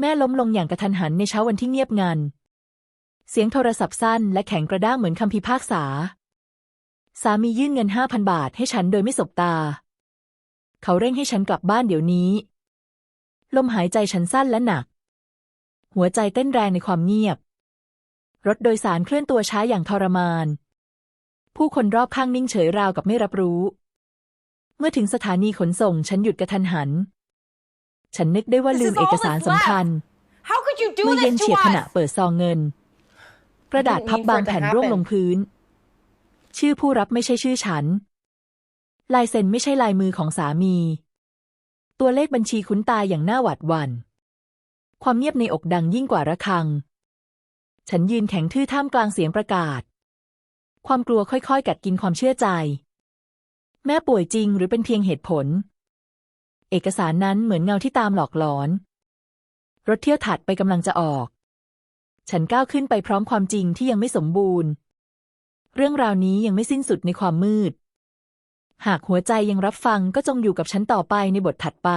แม่ล้มลงอย่างกระทันหันในเช้าวันที่เงียบงัน เสียงโทรศัพท์สั้นและแข็งกระด้างเหมือนคำพิพากษา สามียื่นเงินห้าพันบาทให้ฉันโดยไม่สบตา เขาเร่งให้ฉันกลับบ้านเดี๋ยวนี้ ลมหายใจฉันสั้นและหนัก หัวใจเต้นแรงในความเงียบ รถโดยสารเคลื่อนตัวช้าอย่างทรมาน ผู้คนรอบข้างนิ่งเฉยราวกับไม่รับรู้ เมื่อถึงสถานีขนส่งฉันหยุดกระทันหัน ฉันนึกได้ว่า This ลื is มเอก all สาร that's สำคัญ left. How could you do เมื่อเย็น this เฉีย to ดขณะ us? เปิดซองเงิน กระดาษพับบางแผ่นร่วงลงพื้น ชื่อผู้รับไม่ใช่ชื่อฉัน ลายเซ็นไม่ใช่ลายมือของสามี ตัวเลขบัญชีคุ้นตายอย่างน่าหวาดหวั่น ความเงียบในอกดังยิ่งกว่าระฆัง ฉันยืนแข็งทื่อท่ามกลางเสียงประกาศ ความกลัวค่อยๆ กัดกินความเชื่อใจ แม่ป่วยจริงหรือเป็นเพียงเหตุผล เอกสารนั้นเหมือนเงาที่ตามหลอกหลอน รถเที่ยวถัดไปกำลังจะออก ฉันก้าวขึ้นไปพร้อมความจริงที่ยังไม่สมบูรณ์ เรื่องราวนี้ยังไม่สิ้นสุดในความมืด หากหัวใจยังรับฟังก็จงอยู่กับฉันต่อไปในบทถัดไป